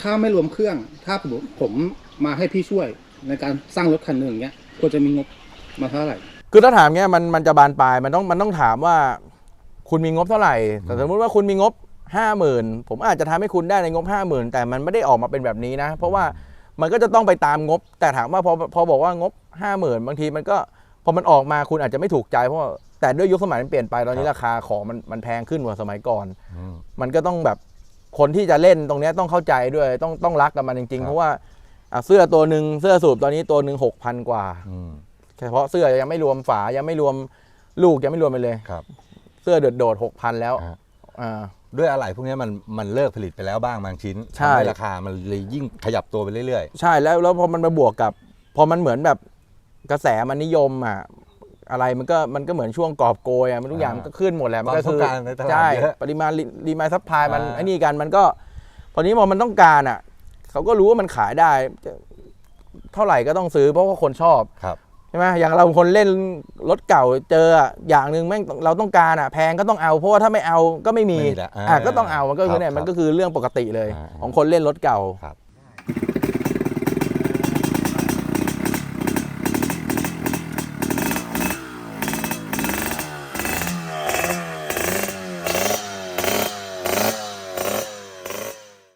ถ้าไม่รวมเครื่อง ถ้าผมผมมาให้พี่ช่วยในการสร้างรถคันหนึ่งอย่างเงี้ยควรจะมีงบมาเท่าไหร่ คือถ้าถามเงี้ยมันมันจะบานปลายมันต้องมันต้องถามว่า คุณมีงบเท่าไหร่แต่สมมติว่าคุณมีงบห้าหมื่นผมอาจจะทำให้คุณได้ในงบห้าหมื่นแต่มันไม่ได้ออกมาเป็นแบบนี้นะ เพราะว่ามันก็จะต้องไปตามงบ แต่ถามว่าพอพอบอกว่างบห้าหมื่นบางทีมันก็พอมันออกมาคุณอาจจะไม่ถูกใจเพราะว่าแต่ด้วยยุคสมัยมันเปลี่ยนไปตอนนี้ราคาของมันมันแพงขึ้นกว่าสมัยก่อนอืมมันก็ต้องแบบ คนที่จะเล่นตรงเนี้ยต้องเข้าใจด้วยต้องต้องรักกับมันจริงครับๆเพราะว่าอะเสื้อตัวหนึ่งเสื้อสูบตอนนี้ตัวหนึ่งหกพันกว่าอืมเฉพาะเสื้อยังไม่รวมฝายังไม่รวมลูกยังไม่รวมไปเลยครับ เสื้อโดดโดดหกพันแล้วฮะอ่าด้วยอะไรพวกนี้มันมันเลิกผลิตไปแล้วบ้างบางชิ้นใช่ทำให้ราคามันเลยยิ่งขยับตัวไปเรื่อยใช่แล้วแล้วพอมันมาบวกกับ พอมันเหมือนแบบกระแสมันนิยมอะ อะไรมันก็มันก็เหมือนช่วงกอบโกยอะมันทุกอย่างมันก็ขึ้นหมดแหละมันก็ความต้องการในตลาดใช่เยอะปริมาณรีมายซัพพลายมันอ่าไอ้นี่กันมันก็พอนี้พอมันต้องการอะเขาก็รู้ว่ามันขายได้จะเท่าไหร่ก็ต้องซื้อเพราะว่าคนชอบๆครับใช่ไหมอย่างเราคนเล่นรถเก่าเจออะอย่างหนึ่งแม่งเราต้องการอะแพงก็ต้องเอาเพราะว่าถ้าไม่เอาก็ไม่มีไม่มีแหละอ่าอะก็ต้องเอามันก็คือเนี่ยครับมันก็คือเรื่องปกติเลยอ่าของคนเล่นรถเก่าครับ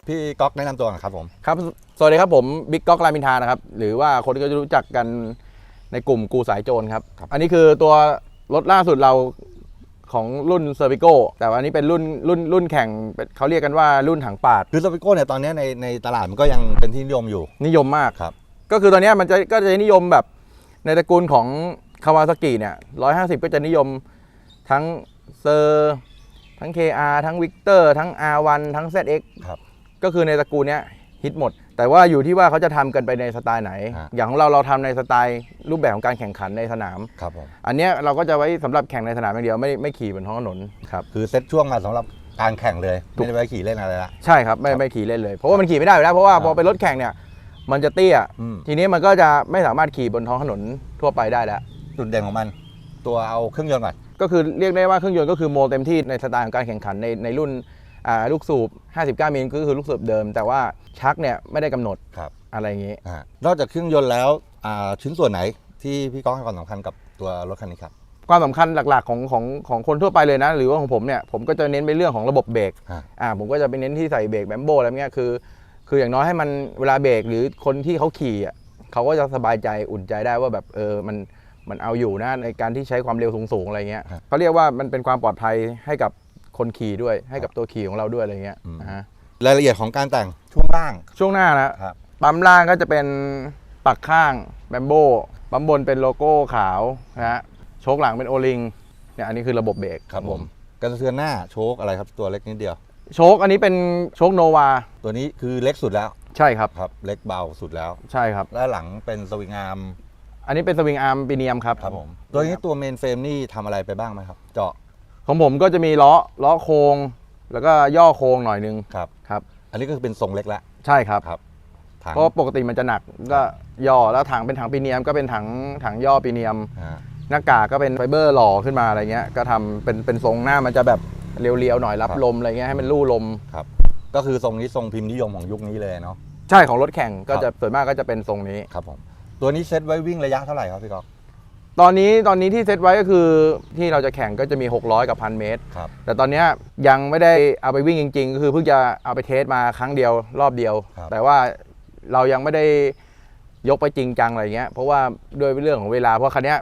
พี่ก๊อกแนะนำตัวหน่อยครับผม ครับ สวัสดีครับผมบิ๊กก๊อกรามินทานะครับ หรือว่าคนก็จะรู้จักกันในกลุ่มกูสายโจรครับ ครับ อันนี้คือตัวรถล่าสุดเราของรุ่นเซอร์ i ิโกแต่ว่าอันนี้เป็นรุ่นรุ่นรุ่นแข่งเป็นเขาเรียกกันว่ารุ่นถังปาด คือสปิโก้เนี่ยตอนนี้ในในตลาดมันก็ยังเป็นที่นิยมอยู่ นิยมมาก ครับ ก็คือตอนเนี้ยมันจะก็จะนิยมแบบในตระกูลของคาวาซากิเนี่ยร้อยห้าสิบก็จะนิยมทั้งเซอร์ ทั้ง KR ทั้งวิกเตอร์ทั้ง R1 ทั้ง ZX ครับ ก็คือในตระกูลเนี้ยฮิตหมด แต่ว่าอยู่ที่ว่าเขาจะทำกันไปในสไตล์ไหน ฮะ อย่างของเราเราทำในสไตล์รูปแบบของการแข่งขันในสนาม ครับผม อันเนี้ยเราก็จะไว้สำหรับแข่งในสนามอย่างเดียวไม่ไม่ขี่บนท้องถนนครับ คือเซ็ตช่วงมาสำหรับการแข่งเลยถูกไม่ได้ไว้ขี่เล่นอะไรละ ใช่ครับไม่ครับไม่ขี่เล่นเลยเพราะว่ามันขี่ไม่ได้อยู่แล้วเพราะว่าครับพอเป็นรถแข่งเนี่ยมันจะเตี้ย อืม ทีนี้มันก็จะไม่สามารถขี่บนท้องถนนทั่วไปได้แล้ว จุดเด่นของมัน ตัวเอาเครื่องยนต์ก่อน ก็คือเรียกได้ว่าเครื่องยนต์ก็คือโมเต็มที่ในสไตล์ของการแข่งขันในในรุ่นอ่า ลูกสูบ 59มิลก็คือลูกสูบเดิม แต่ว่าชักเนี่ยไม่ได้กำหนดครับอะไรอย่างนี้อ่านอกจากเครื่องยนต์แล้วอ่าชิ้นส่วนไหนที่พี่ก้องให้ความสำคัญกับตัวรถคันนี้ครับความสำคัญหลักๆของของของคนทั่วไปเลยนะ หรือว่าของผมเนี่ยผมก็จะเน้นไปเรื่องของระบบเบรกอ่าอ่าผมก็จะไปเน้นที่ใส่เบรกแบมโบอะไรเงี้ยคือ คืออย่างน้อยให้มันเวลาเบรกหรือคนที่เขาขี่อะเขาก็จะสบายใจอุ่นใจได้ว่าแบบเออมันมันเอาอยู่นะในการที่ใช้ความเร็วสูงๆอะไรเงี้ยเขาเรียกว่ามันเป็นความปลอดภัยให้กับ คนขี่ด้วยให้กับตัวขี่ของเราด้วยอะไรเงี้ยอ่าฮะรายละเอียดของการแต่งช่วงล่าง ช่วงหน้านะครับ ปั๊มล่างก็จะเป็นปักข้างแบมโบปั๊มบนเป็นโลโก้ขาวนะฮะโชคหลังเป็นโอลิงเนี่ยอันนี้คือระบบเบรกครับผมกระเทือนหน้าโชคอะไรครับตัวเล็กนิดเดียว โชคอันนี้เป็นโชคโนวาตัวนี้คือเล็กสุดแล้วใช่ครับครับ เล็กเบาสุดแล้ว ใช่ครับ และหลังเป็นสวิงอาร์มอันนี้เป็นสวิงอาร์มปีเนียมครับครับผมตัวนี้ตัวเมนเฟรมนี่ทำอะไรไปบ้างไหมครับ เจาะ ของผมก็จะมีล้อล้อโค้งแล้วก็ย่อโค้งหน่อยนึงครับ ครับ อันนี้ก็คือเป็นทรงเล็กแล้วใช่ครับครับถังเพราะปกติมันจะหนักก็ย่อแล้วถังเป็นถังปีเนียม ก็เป็นถังถังย่อปีเนียม อ่าหน้ากากก็เป็นไฟเบอร์หล่อขึ้นมาอะไรเงี้ย ก็ทำเป็นเป็นทรงหน้ามันจะแบบเรียวๆหน่อยรับลมอะไรเงี้ยให้มันลู่ลม ครับก็คือทรงนี้ทรงพิมพ์นิยมของยุคนี้เลยเนาะ ใช่ของรถแข่งก็ครับ จะส่วนมากก็จะเป็นทรงนี้ ครับผมตัวนี้เซ็ตไว้วิ่งระยะเท่าไหร่ครับพี่ก๊อก ตอนนี้ตอนนี้ที่เซตไว้ก็คือที่เราจะแข่งก็จะมี 600 กับพันเมตร ครับ แต่ตอนเนี้ยยังไม่ได้เอาไปวิ่งจริงๆก็คือเพิ่งจะเอาไปเทสมาครั้งเดียวรอบเดียว ครับแต่ว่าเรายังไม่ได้ยกไปจริงจังอะไรเงี้ยเพราะว่าด้วยเรื่องของเวลาเพราะคันเนี้ย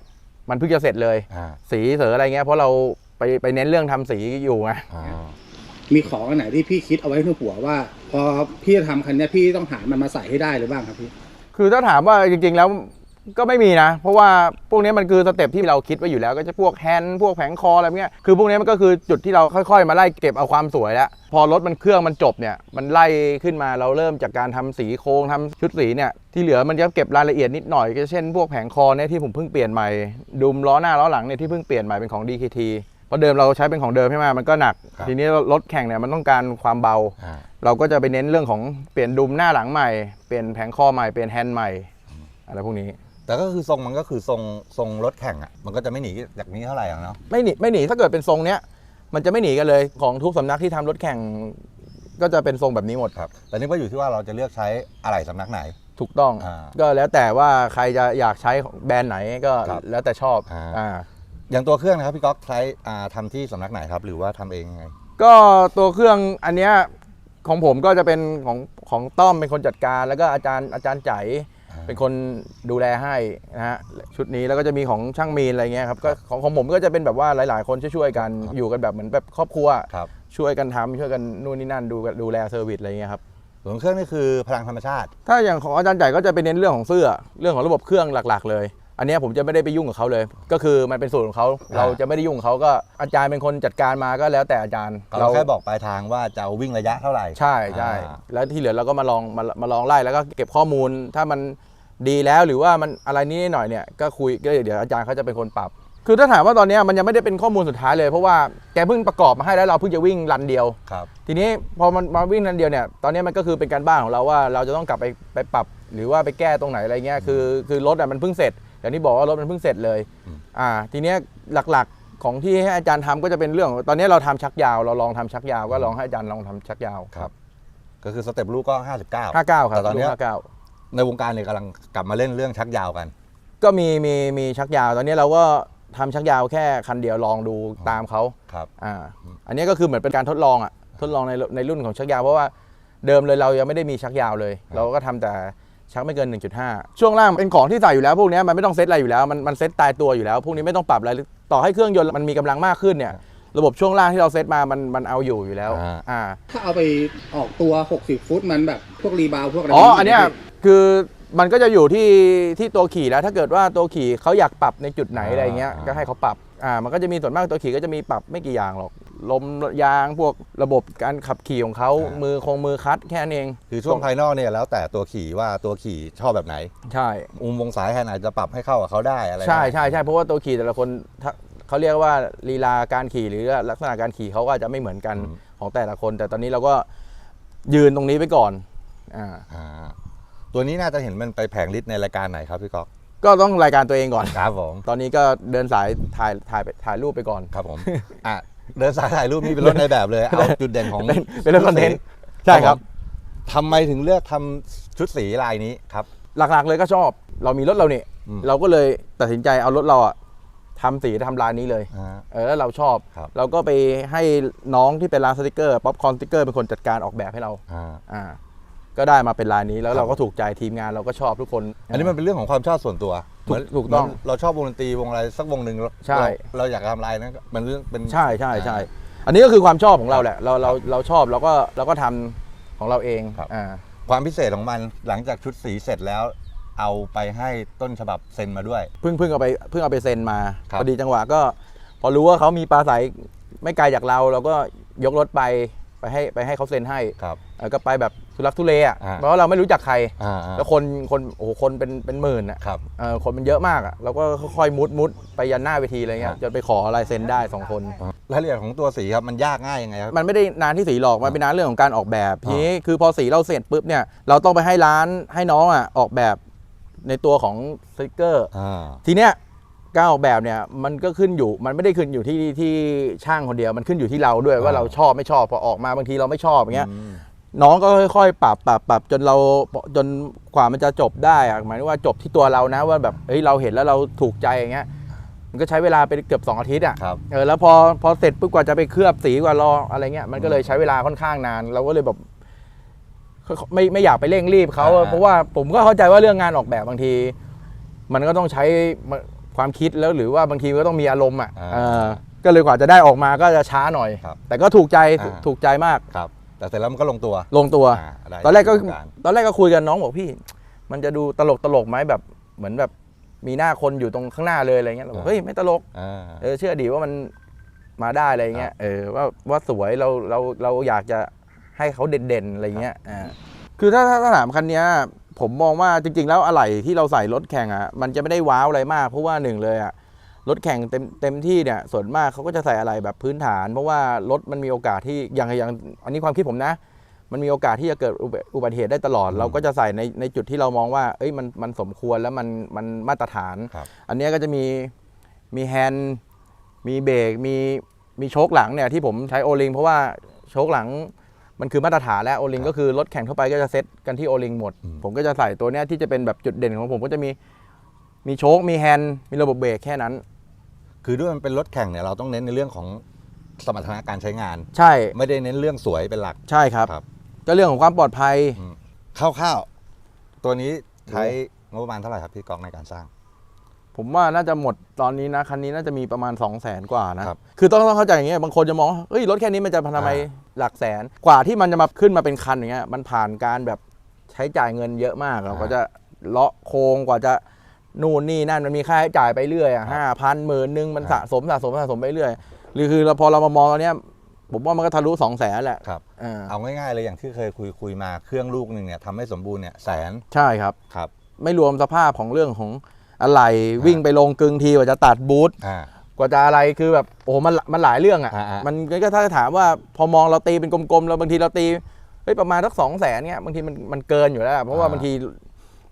มันเพิ่งจะเสร็จเลย อ่าสีเสืออะไรเงี้ยเพราะเราไปไปเน้นเรื่องทำสีอยู่ไงอ่ามีของอันไหนที่พี่คิดเอาไว้ในหัวว่า พอพี่จะทำคันเนี้ยพี่ต้องหามันมาใส่ให้ได้หรือบ้างครับพี่ คือถ้าถามว่าจริง ๆ แล้ว ก็ไม่มีนะ เพราะว่าพวกนี้มันคือสเต็ปที่เราคิดไว้อยู่แล้ว ก็จะพวกแฮนด์พวกแผงคออะไรเงี้ยคือพวกนี้มันก็คือจุดที่เราค่อยๆ มาไล่เก็บเอาความสวยแล้ว พอรถมันเครื่องมันจบเนี่ยมันไล่ขึ้นมาเราเริ่มจากการทำสีโครงทำชุดสีเนี่ยที่เหลือมันจะเก็บรายละเอียดนิดหน่อยก็เช่นพวกแผงคอเนี่ยที่ผมเพิ่งเปลี่ยนใหม่ดุมล้อหน้าล้อหลังเนี่ยที่เพิ่งเปลี่ยนใหม่เป็นของ DKT เพราะเดิมเราใช้เป็นของเดิมใช่ไหมมันก็หนักครับทีนี้รถแข่งเนี่ยมันต้องการความเบาอ่าเราก็จะไปเน้นเรื่องของเปลี่ยนดุมหน้าหลังใหม่ เปลี่ยนแผงคอใหม่ เปลี่ยนแฮนด์ใหม่ อะไรพวกนี้ แต่ก็คือทรงมันก็คือทรงทรงรถแข่งอะมันก็จะไม่หนีจากนี้เท่าไหร่หรอกเนาะไม่หนีไม่หนีถ้าเกิดเป็นทรงเนี้ยมันจะไม่หนีกันเลยของทุกสำนักที่ทำรถแข่ง ก็จะเป็นทรงแบบนี้หมดครับ แต่นี่ก็อยู่ที่ว่าเราจะเลือกใช้อะไรสำนักไหน ถูกต้องอ่าก็แล้วแต่ว่าใครจะอยากใช้แบรนด์ไหนก็ครับแล้วแต่ชอบอ่า อ่าอย่างตัวเครื่องนะครับพี่ก๊อกใช้อ่าทำที่สำนักไหนครับ หรือว่าทำเองยังไงก็ตัวเครื่องอันเนี้ยของผมก็จะเป็นของของต้อมเป็นคนจัดการ แล้วก็อาจารย์อาจารย์ใจ เป็นคนดูแลให้นะฮะชุดนี้แล้วก็จะมีของช่างมีนอะไรเงี้ยครับก็ของของผมก็จะเป็นแบบว่าหลาย ๆ คนช่วยๆกันอยู่กันแบบเหมือนแบบครอบครัว ครับช่วยกันทำช่วยกันนู่นนี่นั่นดูดูแลเซอร์วิสอะไรเงี้ยครับ ส่วนเครื่องนี่คือพลังธรรมชาติ ถ้าอย่างของอาจารย์ใหญ่ก็จะไปเน้นเรื่องของเสื้อ เรื่องของระบบเครื่องหลัก ๆ เลย อันเนี้ยผมจะไม่ได้ไปยุ่งกับเขาเลย ก็คือมันเป็นส่วนของเขาอ่าเราจะไม่ได้ยุ่งกับเขาก็อาจารย์เป็นคนจัดการมาก็แล้วแต่อาจารย์ เราแค่บอกปลายทางว่าจะเอาวิ่งระยะเท่าไหร่ใช่ใช่อ่าแล้วที่เหลือเราก็มาลองมามาลองไล่แล้วก็เก็บข้อมูลถ้ามันดีแล้วหรือว่ามันอะไรนิดหน่อยเนี่ยก็คุยก็เดี๋ยวอาจารย์เขาจะเป็นคนปรับ คือถ้าถามว่าตอนเนี้ยมันยังไม่ได้เป็นข้อมูลสุดท้ายเลยเพราะว่าแกเพิ่งประกอบมาให้แล้วเราเพิ่งจะวิ่งรันเดียวครับทีนี้พอมันมาวิ่งนันเดียวเนี่ยตอนนี้มันก็คือเป็นการบ้านของเราว่าเราจะต้องกลับไปไปปรับ หรือว่าไปแก้ตรงไหนอะไรเงี้ยคือคือรถอะมันเพิ่งเสร็จ อย่างที่บอกว่ารถมันเพิ่งเสร็จเลยอืมอ่า ทีเนี้ยหลักๆของที่ให้อาจารย์ทำก็จะเป็นเรื่องของตอนนี้เราทำชักยาว เราลองทำชักยาวก็ลองให้อาจารย์ลองทำชักยาวครับ ก็คือสเต็ปลูกก็ 59ห้าเก้าครับแต่ตอนเนี้ยห้าเก้าในวงการเนี่ยกำลังกลับมาเล่นเรื่องชักยาวกัน ก็มีมีมีชักยาว ตอนนี้เราก็ทำชักยาวแค่คันเดียวลองดูตามเขาครับ อ่า อันนี้ก็คือเหมือนเป็นการทดลองอะ ทดลองในในรุ่นของชักยาวเพราะว่าเดิมเลยเรายังไม่ได้มีชักยาวเลย เราก็ทำแต่ ชักไม่เกิน 1.5 ช่วงล่างเป็นของที่ใส่อยู่แล้วพวกเนี้ยมันไม่ต้องเซตอะไรอยู่แล้วมันมันเซตตายตัวอยู่แล้ว พวกนี้ไม่ต้องปรับอะไรต่อให้เครื่องยนต์มันมีกำลังมากขึ้นเนี่ยระบบช่วงล่างที่เราเซตมามันมันเอาอยู่อยู่แล้วอ่าอ่าถ้าเอาไปออกตัว 60 ฟุตมันแบบพวกรีบาวพวกอะไรอ๋ออันเนี้ยคือมันก็จะอยู่ที่ที่ตัวขี่แล้วถ้าเกิดว่าตัวขี่เขาอยากปรับในจุดไหนอ่าอะไรเงี้ยก็ให้เขาปรับอ่ามันก็จะมีส่วนมากตัวขี่ก็จะมีปรับไม่กี่อย่างหรอก ลมยางพวกระบบการขับขี่ของเขามือคงมือคัดแค่นั้นเองคือช่วงภายนอกเนี่ยแล้วแต่ตัวขี่ว่าตัวขี่ชอบแบบไหน ใช่ มุมวงสายแฮนด์อาจจะปรับให้เข้ากับเขาได้อะไรใช่ได้ใช่ใช่เพราะว่าตัวขี่แต่ละคนถ้าเขาเรียกว่าลีลาการขี่หรือลักษณะการขี่เขาก็อาจจะไม่เหมือนกันของแต่ละคน แต่ตอนนี้เราก็ยืนตรงนี้ไปก่อนอ่าอ่าตัวนี้น่าจะเห็นมันไปแผงลิตในรายการไหนครับพี่ก๊อกก็ต้องรายการตัวเองก่อน ครับผม ตอนนี้ก็เดินสายถ่ายถ่ายถ่ายรูปไปก่อน ครับผม อะ เดินสายถ่ายรูปนี่เป็นรถในแบบเลยเอาจุดเด่นของเป็นเป็นเรื่องคอนเทนต์ใช่ครับผมทำไมถึงเลือกทำชุดสีลายนี้ครับ หลักๆเลยก็ชอบ เรามีรถเราเนี่ยอืมเราก็เลยตัดสินใจเอารถเราอะทำสีทำลายนี้เลยอ่าเออแล้วเราชอบครับเราก็ไปให้น้องที่เป็นร้านสติกเกอร์ ป๊อปคอนสติกเกอร์เป็นคนจัดการออกแบบให้เราอ่าอ่า ก็ได้มาเป็นลายนี้แล้วครับเราก็ถูกใจทีมงานเราก็ชอบทุกคน อันนี้มันเป็นเรื่องของความชอบส่วนตัวถูกเหมืนถูกต้องเหมืนเราชอบวงดนตรีวงอะไรสักวงหนึ่งเราใช่เราเราอยากทำลายนั้นก็มันเรื่องเป็นใช่ใช่ใช่อันนี้ก็คือความชอบของเราแหละเราเราเราชอบเราก็เราก็ทำของเราเองครับอ่าความพิเศษของมันหลังจากชุดสีเสร็จแล้วเอาไปให้ต้นฉบับเซ็นมาด้วยเพิ่งเพิ่งเอาไปเพิ่งเอาไปเซ็นมาครับพอดีจังหวะก็ พอรู้ว่าเขามีปลาใสไม่ไกลจากเรา เราก็ยกรถไปไปให้ไปให้เขาเซ็นให้ครับเออก็ไปแบบทุ ลักทุเลอะอ่าเพราะว่าเราไม่รู้จักใครอ่าแล้วคนคนโอ้โหคนเป็นเป็นหมื่นอะครับ เออคนมันเยอะมากอะเราก็ค่อยๆมุดมุดไปยันหน้าเวทีอะไรเงี้ยอ่าจนไปขอลายเซ็นได้สองคน รายละเอียดของตัวสีครับมันยากง่ายยังไงครับ มันไม่ได้นานที่สีหรอก มันเป็นนานเรื่องของการออกแบบ ทีนี้คือพอสีเราเสร็จปุ๊บเนี่ย เราต้องไปให้ร้านให้น้องอะออกแบบในตัวของสติกเกอร์ อ่า ทีเนี้ยการออกแบบเนี่ยมันก็ขึ้นอยู่ มันไม่ได้ขึ้นอยู่ที่ที่ช่างคนเดียว มันขึ้นอยู่ที่เราด้วยว่าอ่า เราชอบไม่ชอบพอออกมาบางทีเราไม่ชอบอย่างเงี้ย อืม น้องก็ค่อยๆ ปรับปรับปรับจนเราจนกว่ามันจะจบได้อะหมายถึงว่าจบที่ตัวเรานะว่าแบบเฮ้ยเราเห็นแล้วเราถูกใจอย่างเงี้ยมันก็ใช้เวลาไปเกือบ2อาทิตย์อะครับ เออแล้วพอพอเสร็จปุ๊บกว่าจะไปเคลือบสีกว่ารออะไรเงี้ยมันก็เลยใช้เวลาค่อนข้างนาน เราก็เลยแบบไม่ไม่อยากไปเร่งรีบเขาอ่า เพราะว่าผมก็เข้าใจว่าเรื่องงานออกแบบบางที มันก็ต้องใช้ความคิดแล้วหรือว่าบางทีก็ต้องมีอารมณ์อะอ่าเออก็เลยกว่าจะได้ออกมาก็จะช้าหน่อย ครับแต่ก็ถูกใจอ่า ถูกใจมาก ครับ แต่เสร็จแล้วมันก็ลงตัวลงตัวอ่าได้ตอนแรกก็ต้องารตอนแรกก็คุยกันน้องบอกพี่ มันจะดูตลกตลกไหมแบบเหมือนแบบมีหน้าคนอยู่ตรงข้างหน้าเลยอะไรเงี้ยเราบอกเฮ้ยไม่ตลกอ่า เออเชื่อดีว่ามันมาได้อะไรเงี้ยเออว่าว่าสวยเราเราเราอยากจะให้เขาเด่นๆอะไรเงี้ยอ่าคือถ้าถ้าถ้าถามคันเนี้ยผมมองว่าจริง ๆ แล้วอะไหล่ที่เราใส่รถแข่งอะมันจะไม่ได้ว้าวอะไรมากเพราะว่าหนึ่งเลยอะ รถแข่งเต็มเต็มที่เนี่ยส่วนมากเขาก็จะใส่อะไรแบบพื้นฐาน เพราะว่ารถมันมีโอกาสที่อย่างอย่างอันนี้ความคิดผมนะ มันมีโอกาสที่จะเกิดอุบัอุบัติเหตุได้ตลอด เราก็จะใส่ในในจุดที่เรามองว่า เอ้ยมันมันสมควรแล้วมันมันมาตรฐาน ครับอันเนี้ยก็จะมีมีแฮนด์มีเบรกมีมีโชคหลังเนี่ยที่ผมใช้โอลิงเพราะว่าโชคหลังมันคือมาตรฐานแล้วโอลิงก็คือรถแข่งทั่วไปก็จะเซตกันที่โอลิงหมด อืม ผมก็จะใส่ตัวเนี้ยที่จะเป็นแบบจุดเด่นของผมก็จะมีมีโชคมีแฮนด์มีระบบเบรกแค่นั้น คือด้วยมันเป็นรถแข่งเนี่ยเราต้องเน้นในเรื่องของสมรรถนะการใช้งาน ใช่ ไม่ได้เน้นเรื่องสวยเป็นหลัก ใช่ครับ ครับ ก็เรื่องของความปลอดภัย คร่าวๆตัวนี้ใช้งบประมาณเท่าไหร่ครับพี่ก๊อกในการสร้าง ผมว่าน่าจะหมดตอนนี้นะ คันนี้น่าจะมีประมาณ 2 0 0แสนกว่านะ ครับคือต้องต้องเข้าใจอย่างเงี้ย บางคนจะมองว่าเฮ้ย รถแค่นี้มันจะทำไมอ่า หลักแสน กว่าที่มันจะมาขึ้นมาเป็นคันอย่างเงี้ย มันผ่านการแบบใช้จ่ายเงินเยอะมากเราก็จะเลาะโครงกว่าจะ นู่นนี่นั่นมันมีค่าใช้จ่ายไปเรื่อยอะห้าพันหมื่นหนึ่งมันสะสมสะสมสะสมไปเรื่อยหรือคือเราพอเรามามองตอนเนี้ยผมว่ามันก็ทะลุสองแสนแหละครับอ่าเอาง่ายๆเลยอย่างที่เคยคุยคุยมาเครื่องลูกหนึ่งเนี่ยทำให้สมบูรณ์เนี่ยแสนใช่ครับครับ ไม่รวมสภาพของเรื่องของอะไรวิ่งไปลงกึงทีกว่าจะตัดบูทอ่ากว่าจะอะไรคือแบบโอ้โหมันมันหลายเรื่องอะอ่าอ่ามัมันก็ถ้าจะถามว่าพอมองเราตีเป็นกลมๆแล้วบางทีเราตีเฮ้ยประมาณสักสองแสนเนี้ยบางทีมันมันเกินอยู่แล้วอะเพราะว่าบางที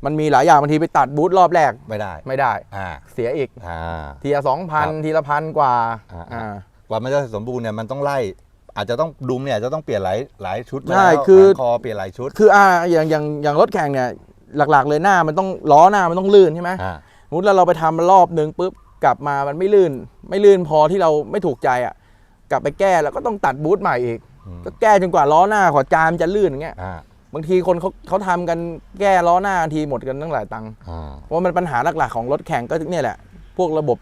มันมีหลายอย่างบางทีไปตัดบูทรอบแรกไม่ได้ไม่ได้ อ่าเสียอีก อ่า ทีละสองพันครับทีละพันกว่าอ่า อ่า กว่ามันจะสมบูรณ์เนี่ยมันต้องไล่ อาจจะต้องดุมเนี่ยอาจจะต้องเปลี่ยนหลายหลายชุดใช่แล้วคือแผงคอเปลี่ยนหลายชุดคืออ่าอย่างอย่างอย่างรถแข่งเนี่ยหลักๆ เลยหน้ามันต้องล้อหน้ามันต้องลื่นใช่ไหมอ่าสมมติเราเราไปทำรอบหนึ่งปุ๊บกลับมามันไม่ลื่น ไม่ลื่นพอที่เราไม่ถูกใจอะกลับไปแก้แล้วก็ต้องตัดบูทใหม่อีก อืมก็แก้จนกว่าล้อหน้าขอจามนจะลื่นอย่างเงี้ยอ่า บางทีคนเขาเขาทำกันแก้ล้อหน้าทีหมดกันตั้งหลายตังค์อ่า เพราะว่ามันปัญหาหลักๆของรถแข่งก็เนี่ยแหละ พวกระบบ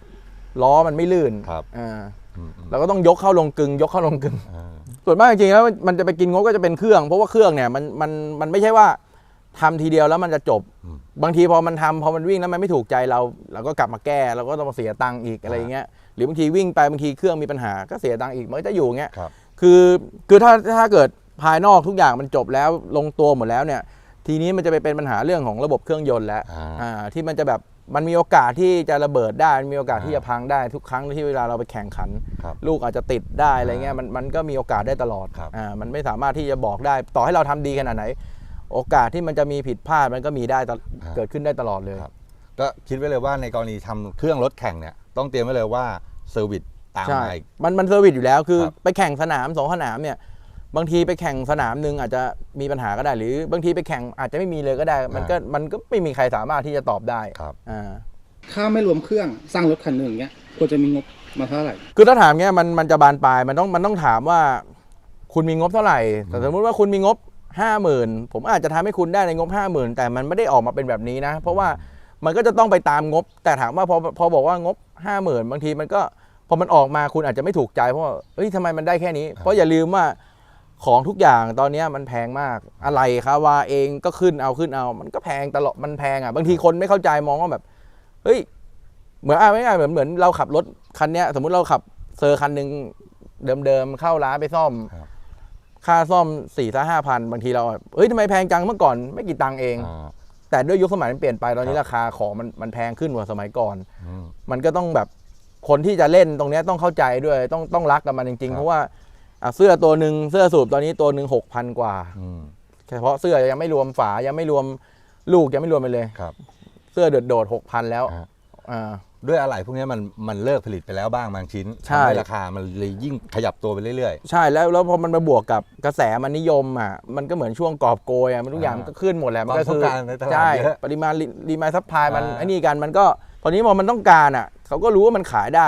ล้อมันไม่ลื่นครับ อ่าอืมอืมเราก็ต้องยกเข้าลงกึงยกเข้าลงกึง อ่าส่วนมากจริงๆแล้วมันจะไปกินงบก็จะเป็นเครื่อง เพราะว่าเครื่องเนี่ยมันมันมันไม่ใช่ว่าทำทีเดียวแล้วมันจะจบอืมบางทีพอมันทำพอมันวิ่งแล้วมันไม่ถูกใจเรา เราก็กลับมาแก้เราก็ต้องมาเสียตังค์อีกอะไรอย่างเงี้ยหรือบางทีวิ่งไปบางทีเครื่องมีปัญหาก็เสียตังค์อีกมันก็จะอยู่อย่างเงี้ย ครับ คือคือถ้าถ้าเกิด ภายนอกทุกอย่างมันจบแล้วลงตัวหมดแล้วเนี่ยทีนี้มันจะไปเป็นปัญหาเรื่องของระบบเครื่องยนต์แล้วอ่า อ่าที่มันจะแบบมันมีโอกาสที่จะระเบิดได้มีโอกาสที่อ่าจะพังได้ทุกครั้งที่เวลาเราไปแข่งขัน ครับ ลูกอาจจะติดได้อะไรเงี้ยอ่ามัมันมันก็มีโอกาสได้ตลอดครับ อ่ามันไม่สามารถที่จะบอกได้ต่อให้เราทำดีขนาดไหน โอกาสที่มันจะมีผิดพลาดมันก็มีได้ตลเกิดขึ้นได้ตลอดเลย ครับ ก็คิดไว้เลยว่าในกรณีทำเครื่องรถแข่งเนี่ยต้องเตรียมไว้เลยว่าเซอร์วิสตามใช่ มาอีก มันมันเซอร์วิสอยู่แล้วคือครับไปแข่งสนามสองสนามเนี่ย บางทีไปแข่งสนามหนึ่งอาจจะมีปัญหาก็ได้ หรือบางทีไปแข่งอาจจะไม่มีเลยก็ได้ มันก็มันก็ไม่มีใครสามารถที่จะตอบได้ครับอ่าถ้าไม่รวมเครื่องสร้างรถคันหนึ่งเนี้ยควรจะมีงบมาเท่าไหร่ คือถ้าถามเงี้ยมันมันจะบานปลายมันต้องมันต้องถามว่า คุณมีงบเท่าไหร่ แต่สมมติว่าคุณมีงบห้าหมื่นผมอาจจะทำให้คุณได้ในงบห้าหมื่นแต่มันไม่ได้ออกมาเป็นแบบนี้นะ เพราะว่ามันก็จะต้องไปตามงบ แต่ถามว่าพอพอบอกว่างบห้าหมื่นบางทีมันก็พอมันออกมาคุณอาจจะไม่ถูกใจเพราะว่าเอ้ยทำไมมันได้แค่นี้ เพราะอย่าลืมว่า ของทุกอย่างตอนเนี้ยมันแพงมากอะไรคาวาเองก็ขึ้นเอาขึ้นเอา มันก็แพงตลอดมันแพงอะบางทีคนไม่เข้าใจมองว่าแบบเฮ้ยเหมือนอะไม่ง่ายเหมือนเหมือนเราขับรถคันเนี้ย สมมุติเราขับเซอร์คันหนึ่งเดิมๆเข้าร้านไปซ่อมครับค่าซ่อมสี่ถ้าห้าพันบางทีเราแบบเฮ้ยทำไมแพงจังเมื่อก่อนไม่กี่ตังค์เองอ่าแต่ด้วยยุคสมัยมันเปลี่ยนไปตอนนี้ครับราคาของมันมันแพงขึ้นกว่าสมัยก่อนอืมมันก็ต้องแบบคนที่จะเล่นตรงเนี้ยต้องเข้าใจด้วยต้องต้องรักกับมันจริงครับๆเพราะว่า อะเสื้อตัวหนึ่งเสื้อสูบตอนนี้ตัวหนึ่งหกพันกว่าอืมเฉพาะเสื้อยังไม่รวมฝายังไม่รวมลูกยังไม่รวมไปเลย ครับ เสื้อโดดโดดหกพันแล้วอ่าอ่า ด้วยอะไรพวกนี้มันมันเลิกผลิตไปแล้วบ้างบางชิ้นใช่ ทำให้ราคามันเลยยิ่งขยับตัวไปเรื่อย ใช่แล้วแล้วพอมันมาบวกกับกระแสมันนิยมอะมันก็เหมือนช่วงกอบโกยอะมันทุกอย่างอ่ามัมันก็ขึ้นหมดแหละมันก็ความต้คือองการในตลาดใช่เยอะปริมาณรีมายซัพพลายมันอ่า ไอ้นี่กันมันก็ตอนนี้พอมันต้องการอะเขาก็รู้ว่ามันขายได้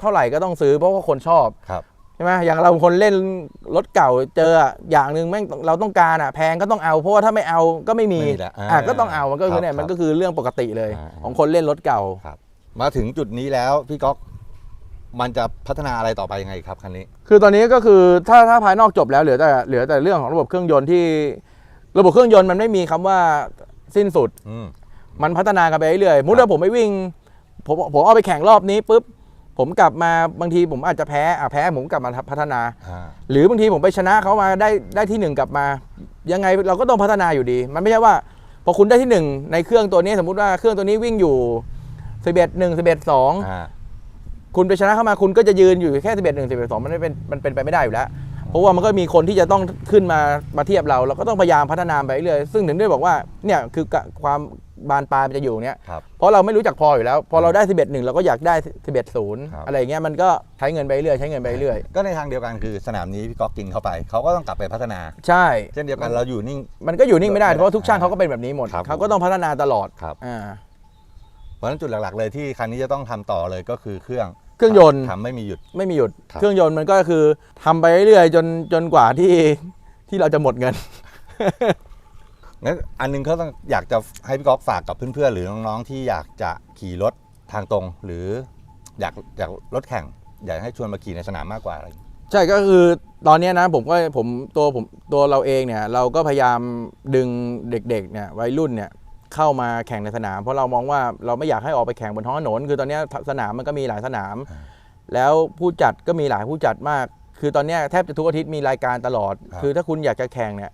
เท่าไหร่ก็ต้องซื้อเพราะว่าคนชอบครับ ใช่ไหมอย่างเราคนเล่นรถเก่าเจออะอย่างหนึ่งแม่งเราต้องการอะแพงก็ต้องเอาเพราะว่าถ้าไม่เอาก็ไม่มีไม่มีละอ่าอะก็ต้องเอามันก็คือเนี่ยครับมันก็คือเรื่องปกติเลยอ่าของคนเล่นรถเก่ามาถึงจุดนี้แล้วพี่ก๊อกมันจะพัฒนาอะไรต่อไปยังไงครับคันนี้ คือตอนนี้ก็คือถ้าถ้าภายนอกจบแล้วเหลือแต่เหลือแต่เรื่องของระบบเครื่องยนต์ที่ ระบบเครื่องยนต์มันไม่มีคำว่าสิ้นสุดอืมมันพัฒนากันไปเรื่อยๆมุดว่าผมไม่วิ่งผมผมเอาไปแข่งรอบนี้ปุ๊บ ผมกลับมาบางทีผมอาจจะแพ้อะแพ้ผมกลับมาพัฒนาอ่าหรือบางทีผมไปชนะเขามาได้ได้ที่หนึ่งกลับมา ยังไงเราก็ต้องพัฒนาอยู่ดี มันไม่ใช่ว่าพอคุณได้ที่หนึ่งในเครื่องตัวนี้สมมุติว่าเครื่องตัวนี้วิ่งอยู่สิบเอ็ดหนึ่งสิบเอ็ดสองอ่าคุณไปชนะเข้ามาคุณก็จะยืนอยู่แค่สิบเอ็ดหนึ่งสิบเอ็ดสองมันไม่เป็นมันเป็นไปไม่ได้อยู่แล้ว เพราะว่ามันก็มีคนที่จะต้องขึ้นมามาเทียบเรา เราก็ต้องพยายามพัฒนาไปเรื่อยซึ่งถึงได้บอกว่าเนี่ยคือกะความ บานปลายมันจะอยู่เนี้ยครับ เพราะเราไม่รู้จักพออยู่แล้ว พอเราได้ 11 1เราก็อยากได้ 11 0ครับอะไรอย่างเงี้ยมันก็ใช้เงินไปเรื่อยใช้เงินไปเรื่อยก็ในทางเดียวกันคือสนามนี้พี่ก๊อกกินเข้าไป เขาก็ต้องกลับไปพัฒนา ใช่ เช่นเดียวกันเราอยู่นิ่ง มันก็อยู่นิ่งไม่ได้ไม่ได้เพราะทุกช่างเขาก็เป็นแบบนี้หมดครับ เขาก็ต้องพัฒนาตลอดครับอ่า เพราะฉะนั้นจุดหลักๆ เลยที่คันนี้จะต้องทำต่อเลยก็คือเครื่องเครื่องยนต์ ทำไม่มีหยุด ไม่มีหยุด ครับ เครื่องยนต์มันก็คือทำไปเรื่อยๆจนจนกว่าที่ที่เราจะหมดเงิน งั้นอันหนึงเขาต้องอยากจะให้พี่ก๊อกฝากกับเพื่อนๆ หรือน้องๆ ที่อยากจะขี่รถทางตรง หรืออยากอยากรถแข่ง อยากให้ชวนมาขี่ในสนามมากกว่าอะไรอย่างเงี้ยใช่ก็คือตอนเนี้ยนะผมก็ผมตัวผมตัวเราเองเนี่ยเราก็พยายามดึงเด็กๆเนี่ยวัยรุ่นเนี่ยเข้ามาแข่งในสนาม เพราะเรามองว่าเราไม่อยากให้ออกไปแข่งบนท้องถนนคือตอนเนี้ยสนามมันก็มีหลายสนาม แล้วผู้จัดก็มีหลายผู้จัดมาก คือตอนเนี้ยแทบจะทุกอาทิตย์มีรายการตลอดครับคือถ้าคุณอยากจะแข่งเนี่ย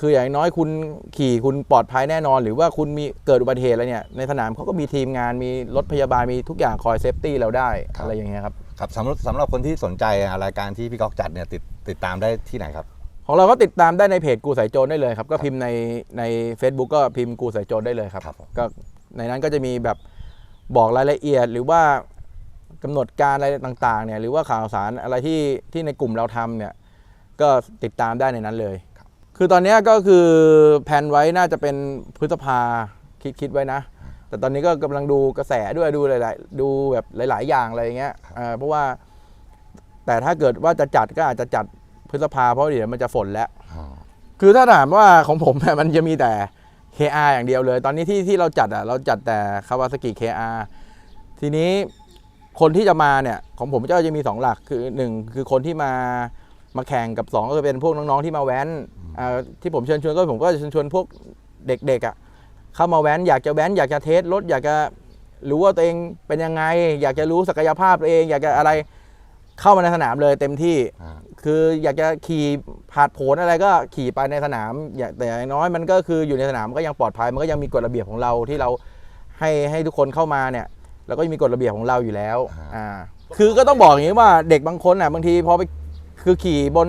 คืออย่างน้อยคุณขี่คุณปลอดภัยแน่นอน หรือว่าคุณมีเกิดอุบัติเหตุอะไรเนี่ยในสนามเขาก็มีทีมงานมีรถพยาบาลมีทุกอย่างคอยเซฟตี้เราได้อะไรอย่างเงี้ยครับครับสำหรับสำหรับคนที่สนใจอะรายการที่พี่ก๊อกจัดเนี่ยติดติดตามได้ที่ไหนครับ ของเราก็ติดตามได้ในเพจกูสายโจรได้เลยครับ ก็พิมพ์ในใน Facebook ก็พิมพ์กูสายโจรได้เลยครับ ครับผม ก็ในนั้นก็จะมีแบบบอกรายละเอียดหรือว่ากำหนดการอะไรต่างๆเนี่ยหรือว่าข่าวสารอะไรที่ที่ในกลุ่มเราทำเนี่ยก็ติดตามได้ในนั้นเลย คือตอนเนี้ยก็คือแผนไว้น่าจะเป็นพฤษภาคิดคิดไว้นะ แต่ตอนนี้ก็กำลังดูกระแสด้วยดูหลายๆดูแบบหลาย ๆ อย่างอะไรอย่างเงี้ยเอ่อเพราะว่า แต่ถ้าเกิดว่าจะจัดก็อาจจะจัดพฤษภาเพราะเดี๋ยวมันจะฝนแล้วคือถ้าถามว่าของผมเนี่ยมันจะมีแต่ KR อย่างเดียวเลย ตอนนี้ที่ที่เราจัดอะเราจัดแต่คาวาซากิ KR ทีนี้คนที่จะมาเนี่ยของผมก็จะมี 2 หลักคือ 1 คือคนที่มา มาแข่งกับ 2 ก็จะเป็นพวกน้องๆที่มาแว้นอ่าที่ผมเชิญชวนก็ผมก็จะเชิญชวนพวกเด็กๆอะเข้ามาแว้นอยากจะแว้นอยากจะเทสรถอยากจะรู้ว่าตัวเองเป็นยังไง อยากจะรู้ศักยภาพตัวเอง อยากจะอะไรเข้ามาในสนามเลยเต็มที่อ่าคืออยากจะขี่ผาดโผนอะไรก็ขี่ไปในสนามอยากแต่อย่างน้อยมันก็คืออยู่ในสนามมันก็ยังปลอดภัยมันก็ยังมีกฎระเบียบของเราที่เราให้ให้ทุกคนเข้ามาเนี่ยเราก็มีกฎระเบียบของเราอยู่แล้วอ่าอ่าคือก็ต้องบอกอย่างนี้ว่าเด็กบางคนอะบางทีพอไป คือขี่บน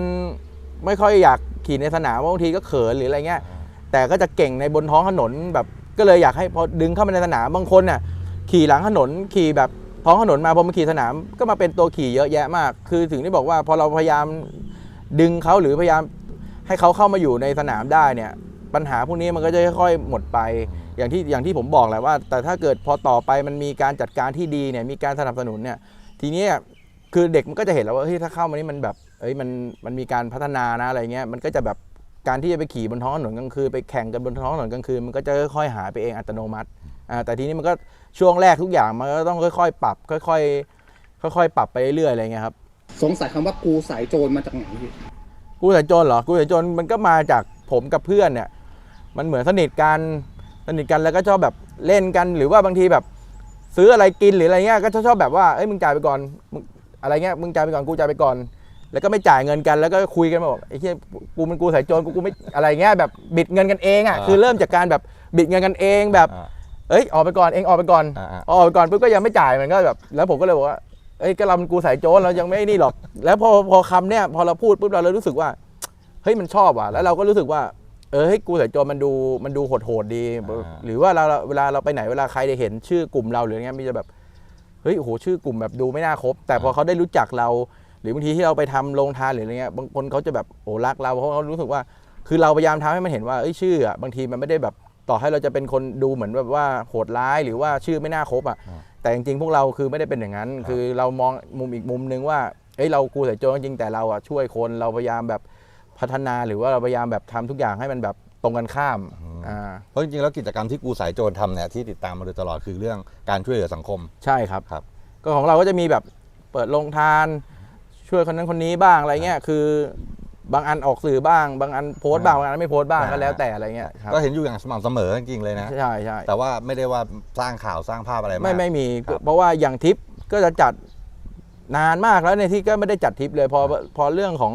ไม่ค่อยอยากขี่ในสนามบางทีก็เขินหรืออะไรเงี้ย แต่ก็จะเก่งในบนท้องถนนแบบก็เลยอยากให้พอดึงเข้ามาในสนามบางคนน่ะขี่หลังถนนขี่แบบท้องถนนมาพอมาขี่สนามก็มาเป็นตัวขี่เยอะแยะมาก คือถึงได้บอกว่าพอเราพยายามดึงเขาหรือพยายามให้เขาเข้ามาอยู่ในสนามได้เนี่ย ปัญหาพวกนี้มันก็จะค่อยๆหมดไป อย่างที่อย่างที่ผมบอกแหละว่า แต่ถ้าเกิดพอต่อไปมันมีการจัดการที่ดีเนี่ยมีการสนับสนุนเนี่ยทีเนี้ยคือเด็กมันก็จะเห็นแล้วว่าเฮ้ยถ้าเข้ามานี่มันแบบ เอ้ยมันมันมีการพัฒนานะอะไรเงี้ยมันก็จะแบบการที่จะไปขี่บนท้องถนนกลางคืนไปแข่งกันบนท้องถนนกลางคืนมันก็จะค่อยๆหายไปเองอัตโนมัติอ่าแต่ทีนี้มันก็ช่วงแรกทุกอย่างมันก็ต้องค่อยๆ ปรับ ค่อยๆค่อยๆปรับไปเรื่อยๆอะไรเงี้ยครับสงสัยคำว่ากูสายโจรมาจากไหนพี่กูสายโจรเหรอกูสายโจรมันก็มาจากผมกับเพื่อนเนี่ยมันเหมือนสนิทกันสนิทกันแล้วก็ชอบแบบเล่นกันหรือว่าบางทีแบบซื้ออะไรกินหรืออะไรเงี้ยก็ชอบแบบว่าเอ้ยมึงจ่ายไปก่อนมึงอะไรเงี้ยมึงจ่ายไปก่อนกูจ่ายไปก่อน แล้วก็ไม่จ่ายเงินกันแล้วก็คุยกันบอกไอ้เหี้ยกูมันกูสายโจรกูกูไม่อะไรเงี้ยแบบบิดเงินกันเองอะอ่า คือเริ่มจากการแบบบิดเงินกันเองแบบอ่า เอ้ยออกไปก่อนเองออกไปก่อนอ่าอ่า ออกไปก่อนปุ๊บก็ยังไม่จ่ายมันก็แบบแล้วผมก็เลยบอกว่าเอ้ยก็เรามันกูสายโจรเรายังไม่นี่หรอก แล้วพอพอคำเนี้ยพอเราพูดปุ๊บเราเลยรู้สึกว่า เฮ้ยมันชอบว่ะแล้วเราก็รู้สึกว่า เออเฮ้ยกูสายโจรมันดูมันดูโหดๆดี อ่า หรือว่าเราเวลาเราไปไหนเวลาใครได้เห็นชื่อกลุ่มเราหรืออย่างเงี้ยมีจะแบบ เฮ้ยโอ้โหชื่อกลุ่มแบบดูไม่น่าคบแต่พอเขาได้รู้จักเรา หรือบางทีที่เราไปทำโรงทานหรืออะไรเงี้ยบางคนเขาจะแบบโอ้รักเราเพราะเขารู้สึกว่า คือเราพยายามทำให้มันเห็นว่าเอ้ยชื่ออะบางทีมันไม่ได้แบบต่อให้เราจะเป็นคนดูเหมือนแบบว่าโหดร้ายหรือว่าชื่อไม่น่าคบอะอ่าแต่จริงๆพวกเราคือไม่ได้เป็นอย่างนั้น คือเรามองมุมอีกมุมนึงว่าเอ้ยเรากูใส่โจรจริงๆแต่เราอะช่วยคนเราพยายามแบบพัฒนาหรือว่าเราพยายามแบบทำทุกอย่างให้มันแบบตรงกันข้ามอ่าเพราะจริงๆแล้วกิจกรรมที่กูสายโจรทำเนี่ยที่ติดตามมาโดยตลอดคือเรื่องการช่วยเหลือสังคม ใช่ครับครับ ก็ของเราก็จะมีแบบเปิดโรงทาน ช่วยคนนั้นคนนี้บ้างอะไรเงี้ยคือบางอันออกสื่อบ้าง บางอันโพสต์บ้างบางอันไม่โพสต์บ้างอ่าก็แล้วแต่อะไรเงี้ยครับก็เห็นอยู่อย่างสม่ำเสมอจริงๆเลยนะใช่ใช่แต่ว่าไม่ได้ว่าสร้างข่าวสร้างภาพอะไรไม่มากไม่มีครับเพราะว่าอย่างทริปก็จะจัดนานมากแล้วในที่ก็ไม่ได้จัดทริปเลยพอพอเรื่องของ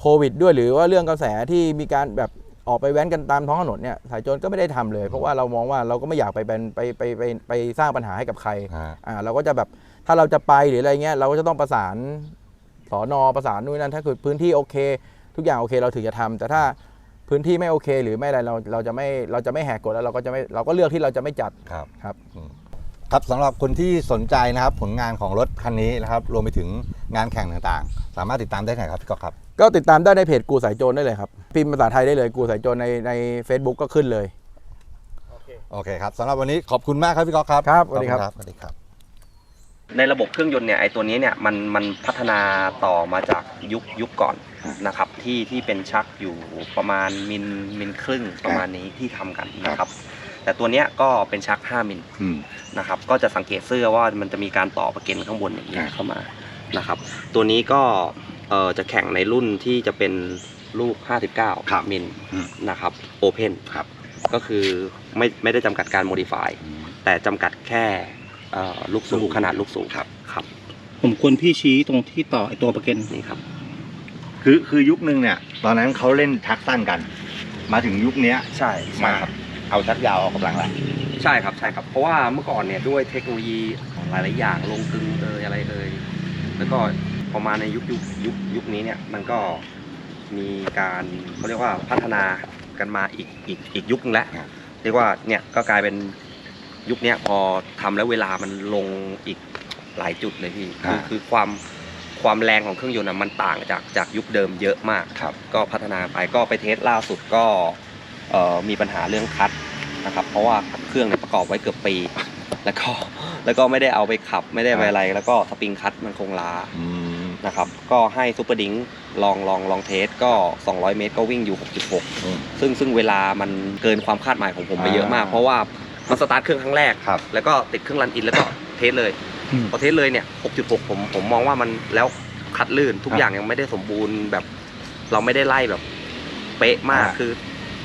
โควิด ด้วยหรือว่าเรื่องกระแสที่มีการแบบออกไปแว้นกันตามท้องถนนเนี่ยสายโจรก็ไม่ได้ทำเลย เพราะว่าเรามองว่าเราก็ไม่อยากไปเป็นไปไปไปไปสร้างปัญหาให้กับใครอ่าอ่าเราก็จะแบบถ้าเราจะไปหรืออะไรเงี้ยเราก็จะต้องประสาน สอนอประสานนู่นนั่นถ้าเกิดพื้นที่โอเค ทุกอย่างโอเคเราถึงจะทำแต่ถ้าพื้นที่ไม่โอเค หรือไม่อะไรเราเราจะไม่เราจะไม่แหกกฎแล้วเราก็จะไม่เราก็เลือกที่เราจะไม่จัดครับครับครับสำหรับคนที่สนใจนะครับผลงานของรถคันนี้นะครับรวมไปถึงงานแข่งต่างๆ สามารถติดตามได้ที่ไหนครับพี่ก๊อฟครับ ก็ติดตามได้ในเพจกูสายโจรได้เลยครับพิมพ์ภาษาไทยได้เลยกูสายโจรในใน Facebook ก็ขึ้นเลยโอเคครับสำหรับวันนี้ขอบคุณมากครับพี่ก๊อฟครับครับสวัสดีครับขอณสวัสดีครับ ในระบบเครื่องยนต์เนี่ยไอตัวนี้เนี่ยมันมันพัฒนาต่อมาจากยุคยุคก่อนนะครับที่ที่เป็นชักอยู่ประมาณมิลมิลครึ่งประมาณนี้ที่ทำกันนะครับ แต่ตัวเนี้ยก็เป็นชัก 5 มิลอืมนะครับก็จะสังเกตเสื้อว่ามันจะมีการต่อประเก็นข้างบนอย่างนี้ครับเข้ามานะครับตัวนี้ก็เอ่อจะแข่งในรุ่นที่จะเป็นลูก 59 มิลอืมนะครับโอเพนครับก็คือไม่ไม่ได้จำกัดการโมดิฟายแต่จำกัดแค่ เอ่อลูกสูงขนาดลูกสูงครับ ครับ ผมควรพี่ชี้ตรงที่ต่อไอตัวประกันนี่ครับคือคือยุคนึงเนี่ย ตอนนั้นเขาเล่นชักสั้นกัน มาถึงยุคเนี้ยใช่ใช่มาครับเอาชักยาวออกกำลังแหละใช่ครับใช่ครับ เพราะว่าเมื่อก่อนเนี่ยด้วยเทคโนโลยีหลายๆอย่างลงกลึงเอยอะไรเอยแล้วก็ประมาณในยุคยุคยุคยุคนี้เนี่ยมันก็มีการเขาเรียกว่าพัฒนากันมาอีกอีกอีกยุคนึงแล้วเรียกว่าเนี่ยก็กลายเป็น ยุคเนี้ยพอทำแล้วเวลามันลงอีกหลายจุดเลยพี่คือคือความความแรงของเครื่องยนต์อะมันต่างจากจากยุคเดิมเยอะมาก ครับ ก็พัฒนาไปก็ไปเทสล่าสุดก็เอ่อมีปัญหาเรื่องคัดนะครับ เพราะว่าเครื่องเนี่ยประกอบไว้เกือบปี แล้วก็แล้วก็ไม่ได้เอาไปขับไม่ได้ไปอะไร แล้วก็สปริงคัดมันคงล้าอืมนะครับ ก็ให้ซูเปอร์ดิงลองลองลองเทสก็ 200 เมตรก็วิ่งอยู่อืม6.6ซึ่งซึ่งเวลามันเกินความคาดหมายของผมไปเยอะมาก อ่า เพราะว่า มันสตาร์ทเครื่องครั้งแรก ครับ แล้วก็ติดเครื่องรันอินแล้วก็เทสเลยพอเทสเลยเนี่ย 6.6 ผมผมมองว่ามันแล้วคัดลื่นทุกครับอย่างยังไม่ได้สมบูรณ์แบบ เราไม่ได้ไล่แบบ เป๊ะมากอ่า คือ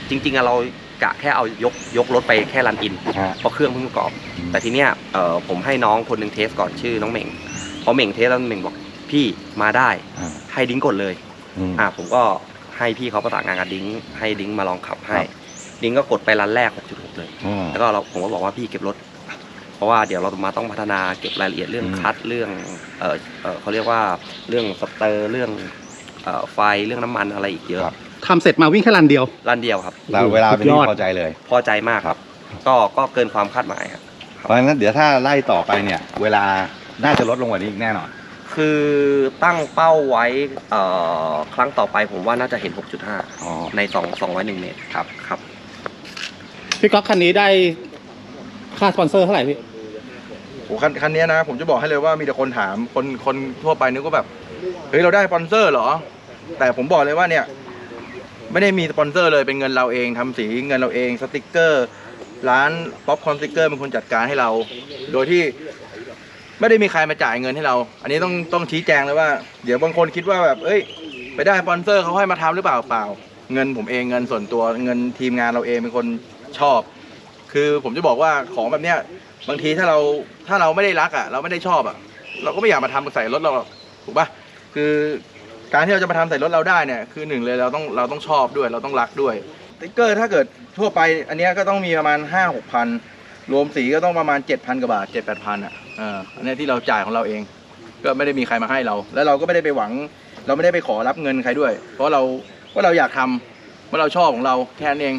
จริง ๆอะเรากะแค่เอายกยกรถไปแค่รันอิน ฮะ เพราะเครื่องเพิ่งประกอบแต่ทีเนี้ยเออผมให้น้องคนหนึ่งเทสก่อนชื่อน้องเหม่งพอเหม่งเทสแล้วเหม่งบอกพี่มาได้อ่าให้ดิ้งกดเลย อืม อ่าผมก็ให้พี่เขาประสานงานกับดิ้งให้ดิ้งมาลองขับให้ ครับ ดิ้งก็กดไปรันแรก 6.6 เลย อืม แล้วก็เราผมก็บอกว่าพี่เก็บรถ เพราะว่าเดี๋ยวเรามาต้องพัฒนาเก็บรายละเอียดเรื่องอืม คัดเรื่องเออเออเขาเรียกว่าเรื่องสเตอร์เรื่องเอ่อไฟเรื่องน้ำมันอะไรอีกเยอะทำเสร็จมาวิ่งแค่รันเดียว รันเดียวครับแล้วเวลาเป็นสุดยที่อด พอใจเลย พอใจมากครับ ก็ก็เกินความคาดหมายครับ เพราะฉะนั้นเดี๋ยวถ้าไล่ต่อไปเนี่ย เวลาน่าจะลดลงกว่านี้อีกแน่นอน คือตั้งเป้าไว้เอ่อครั้งต่อไปผมว่าน่าจะเห็นอ๋อ6.5ใน2 201 เมตรครับครับ พี่ก๊อฟคันนี้ได้ค่าสปอนเซอร์เท่าไหร่พี่ โอ้คันคันนี้นะ ผมจะบอกให้เลยว่ามีแต่คนถามคนคนทั่วไปนึกว่าแบบเฮ้ยเราได้สปอนเซอร์เหรอ แต่ผมบอกเลยว่าเนี่ย ไม่ได้มีสปอนเซอร์เลยเป็นเงินเราเองทำสีเงินเราเองสติกเกอร์ ร้านป๊อปคอนสติกเกอร์เป็นคนจัดการให้เรา โดยที่ไม่ได้มีใครมาจ่ายเงินให้เรา อันนี้ต้องต้องชี้แจงเลยว่า เดี๋ยวบางคนคิดว่าแบบเอ้ย ไปได้สปอนเซอร์เขาให้มาทำหรือเปล่าเปล่า เงินผมเองเงินส่วนตัวเงินทีมงานเราเองเป็นคน ชอบ คือผมจะบอกว่าของแบบเนี้ยบางทีถ้าเราถ้าเราไม่ได้รักอะ เราไม่ได้ชอบอะ เราก็ไม่อยากมาทำใส่รถเราหรอกถูกปะคือการที่เราจะมาทำใส่รถเราได้เนี่ยคือหนึ่งเลยเราต้องเราต้องชอบด้วย เราต้องรักด้วยสติ๊กเกอร์ถ้าเกิดทั่วไปอันนี้ก็ต้องมีประมาณห้าหกพันรวมสีก็ต้องประมาณเจ็ดพันกว่าบาทเจ็ดแปดพันอะเอออันนี้ที่เราจ่ายของเราเอง ก็ไม่ได้มีใครมาให้เรา แล้วเราก็ไม่ได้ไปหวัง เราไม่ได้ไปขอรับเงินใครด้วย เพราะเราว่าเราอยากทำว่าเราชอบของเราแค่นั้นเอง